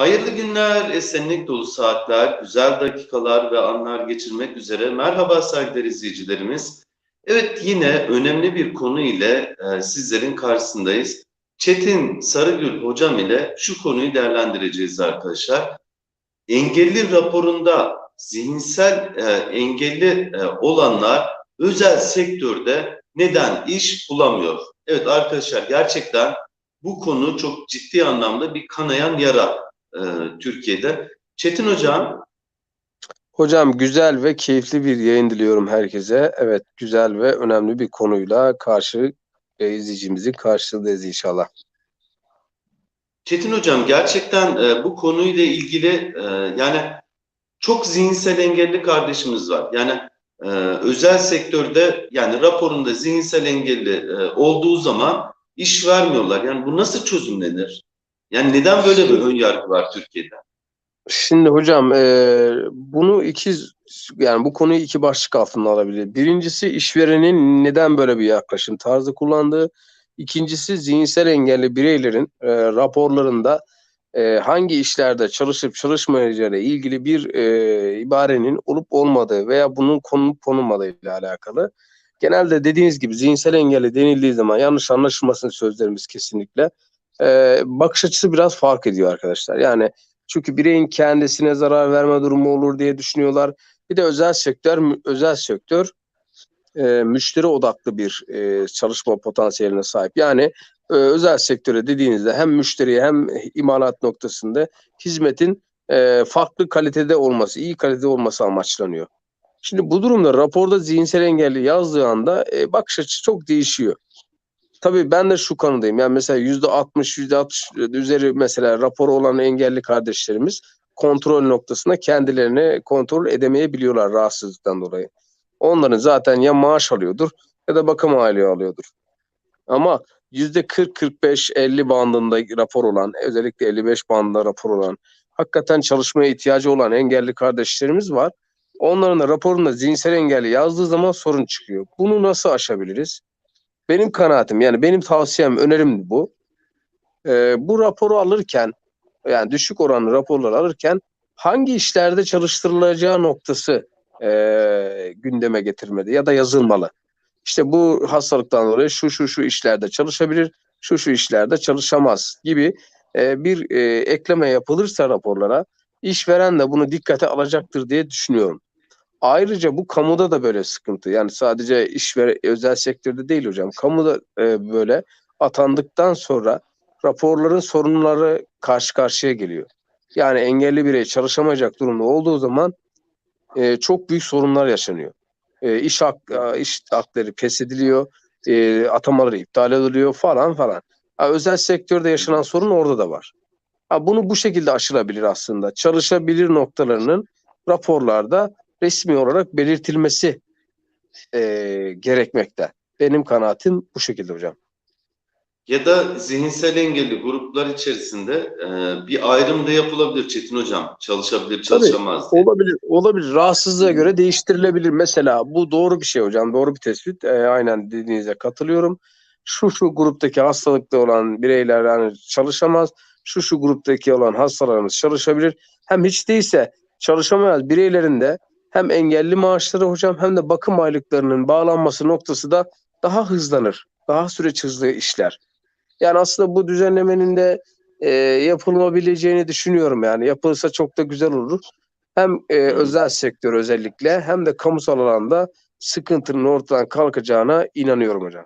Hayırlı günler, esenlik dolu saatler, güzel dakikalar ve anlar geçirmek üzere. Merhaba saygıdeğer izleyicilerimiz. Evet yine önemli bir konu ile e, sizlerin karşısındayız. Çetin Sarıgül hocam ile şu konuyu değerlendireceğiz arkadaşlar. Engelli raporunda zihinsel e, engelli e, olanlar özel sektörde neden iş bulamıyor? Evet arkadaşlar gerçekten bu konu çok ciddi anlamda bir kanayan yara e, Türkiye'de. Çetin Hocam. Hocam güzel ve keyifli bir yayın diliyorum herkese. Evet güzel ve önemli bir konuyla karşı e, izleyicimizin karşısındayız inşallah. Çetin Hocam gerçekten e, bu konuyla ilgili e, yani çok zihinsel engelli kardeşimiz var. Yani e, özel sektörde yani raporunda zihinsel engelli e, olduğu zaman iş vermiyorlar. Yani bu nasıl çözümlenir? Yani neden böyle bir ön yargı var Türkiye'de? Şimdi hocam e, bunu iki yani bu konuyu iki başlık altında alabilir. Birincisi işverenin neden böyle bir yaklaşım tarzı kullandığı. İkincisi zihinsel engelli bireylerin e, raporlarında e, hangi işlerde çalışıp çalışmayacağıyla ilgili bir e, ibarenin olup olmadığı veya bunun konulup konulmadığı ile alakalı. Genelde dediğiniz gibi zihinsel engelli denildiği zaman yanlış anlaşılmasın sözlerimiz kesinlikle e, bakış açısı biraz fark ediyor arkadaşlar. Yani çünkü bireyin kendisine zarar verme durumu olur diye düşünüyorlar. Bir de özel sektör özel sektör e, müşteri odaklı bir e, çalışma potansiyeline sahip. Yani e, özel sektöre dediğinizde hem müşteriye hem imalat noktasında hizmetin e, farklı kalitede olması, iyi kalitede olması amaçlanıyor. Şimdi bu durumda raporda zihinsel engelli yazdığı anda e, bakış açısı çok değişiyor. Tabii ben de şu kanıdayım. Yani mesela yüzde 60, yüzde 60 üzeri mesela raporu olan engelli kardeşlerimiz kontrol noktasında kendilerini kontrol edemeyebiliyorlar rahatsızlıktan dolayı. Onların zaten ya maaş alıyordur ya da bakım aile alıyordur. Ama yüzde 40, 45, 50 bandında rapor olan, özellikle 55 bandında rapor olan, hakikaten çalışmaya ihtiyacı olan engelli kardeşlerimiz var. Onların da raporunda zihinsel engelli yazdığı zaman sorun çıkıyor. Bunu nasıl aşabiliriz? Benim kanaatim yani benim tavsiyem, önerim bu. Ee, bu raporu alırken yani düşük oranlı raporları alırken hangi işlerde çalıştırılacağı noktası e, gündeme getirmedi ya da yazılmalı. İşte bu hastalıktan dolayı şu şu şu işlerde çalışabilir, şu şu işlerde çalışamaz gibi e, bir e, ekleme yapılırsa raporlara işveren de bunu dikkate alacaktır diye düşünüyorum. Ayrıca bu kamuda da böyle sıkıntı. Yani sadece iş ve özel sektörde değil hocam. Kamuda e, böyle atandıktan sonra raporların sorunları karşı karşıya geliyor. Yani engelli birey çalışamayacak durumda olduğu zaman e, çok büyük sorunlar yaşanıyor. E, iş, hak, e, iş hakları ediliyor, e, atamaları iptal ediliyor falan falan. Ha, özel sektörde yaşanan sorun orada da var. Ha, bunu bu şekilde aşılabilir aslında. Çalışabilir noktalarının raporlarda resmi olarak belirtilmesi e, gerekmekte. Benim kanaatim bu şekilde hocam. Ya da zihinsel engelli gruplar içerisinde e, bir ayrım da yapılabilir Çetin Hocam. Çalışabilir, çalışamaz diye. Olabilir, olabilir. Rahatsızlığa göre değiştirilebilir. Mesela bu doğru bir şey hocam, doğru bir tespit. E, aynen dediğinize katılıyorum. Şu şu gruptaki hastalıkta olan bireyler yani çalışamaz. Şu şu gruptaki olan hastalarımız çalışabilir. Hem hiç değilse çalışamayan bireylerin de hem engelli maaşları hocam hem de bakım aylıklarının bağlanması noktası da daha hızlanır. Daha süreç hızlı işler. Yani aslında bu düzenlemenin de e, yapılabileceğini düşünüyorum yani. Yapılırsa çok da güzel olur. Hem e, özel sektör özellikle hem de kamusal alanda sıkıntının ortadan kalkacağına inanıyorum hocam.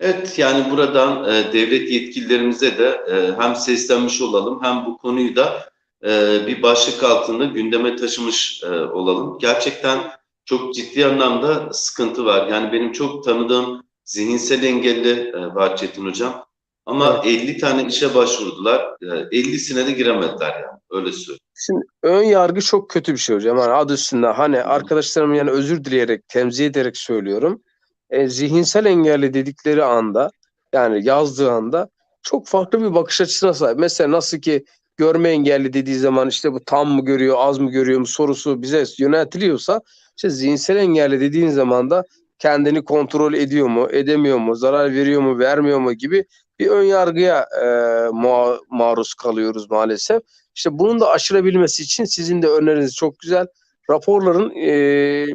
Evet yani buradan e, devlet yetkililerimize de e, hem seslenmiş olalım hem bu konuyu da e, bir başlık altında gündeme taşımış e, olalım. Gerçekten çok ciddi anlamda sıkıntı var. Yani benim çok tanıdığım zihinsel engelli e, var Çetin Hocam. Ama evet. 50 tane işe başvurdular. E, 50'sine de giremediler yani. Öyle söyleyeyim. Şimdi ön yargı çok kötü bir şey hocam. Yani adı üstünde hani arkadaşlarım yani özür dileyerek, temzih ederek söylüyorum. E, zihinsel engelli dedikleri anda yani yazdığı anda çok farklı bir bakış açısına sahip. Mesela nasıl ki görme engelli dediği zaman işte bu tam mı görüyor, az mı görüyor mu sorusu bize yöneltiliyorsa işte zihinsel engelli dediğin zaman da kendini kontrol ediyor mu, edemiyor mu, zarar veriyor mu, vermiyor mu gibi bir ön yargıya e, mua- maruz kalıyoruz maalesef. İşte bunun da aşılabilmesi için sizin de öneriniz çok güzel. Raporların e,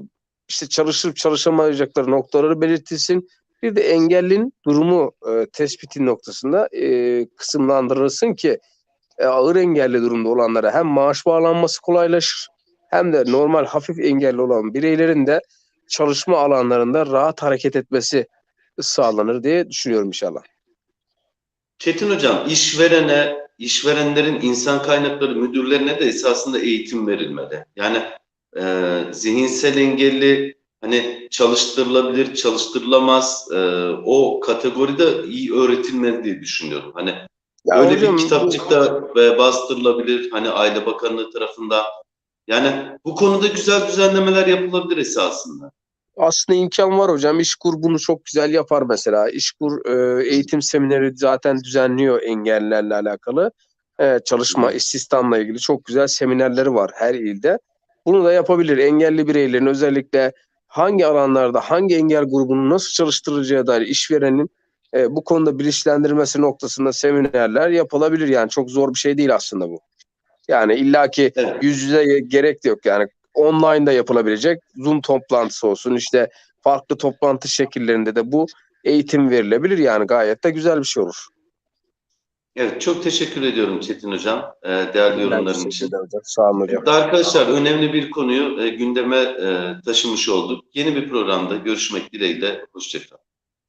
işte çalışıp çalışamayacakları noktaları belirtilsin. Bir de engellinin durumu e, tespiti noktasında e, kısımlandırılsın ki e, ağır engelli durumda olanlara hem maaş bağlanması kolaylaşır hem de normal hafif engelli olan bireylerin de çalışma alanlarında rahat hareket etmesi sağlanır diye düşünüyorum inşallah. Çetin Hocam, işverene, işverenlerin insan kaynakları müdürlerine de esasında eğitim verilmeli. Yani e, zihinsel engelli hani çalıştırılabilir, çalıştırılamaz e, o kategoride iyi öğretilmeli diye düşünüyorum. Hani Ya Öyle hocam, bir kitapçıkta ve bastırılabilir hani Aile Bakanlığı tarafından. Yani bu konuda güzel düzenlemeler yapılabilir esasında. aslında imkan var hocam. İşkur bunu çok güzel yapar mesela. İşkur e, eğitim semineri zaten düzenliyor engellilerle alakalı. E, çalışma, istihdamla ilgili çok güzel seminerleri var her ilde. Bunu da yapabilir. Engelli bireylerin özellikle hangi alanlarda, hangi engel grubunu nasıl çalıştıracağı dair işverenin e, bu konuda bilinçlendirmesi noktasında seminerler yapılabilir. Yani çok zor bir şey değil aslında bu. Yani illaki Evet. yüz yüze gerek de yok yani online da yapılabilecek Zoom toplantısı olsun işte farklı toplantı şekillerinde de bu eğitim verilebilir yani gayet de güzel bir şey olur. Evet, çok teşekkür ediyorum Çetin Hocam e, değerli yorumların için. Sağ olun hocam. Arkadaşlar önemli bir konuyu e, gündeme e, taşımış olduk. Yeni bir programda görüşmek dileğiyle. Hoşçakalın.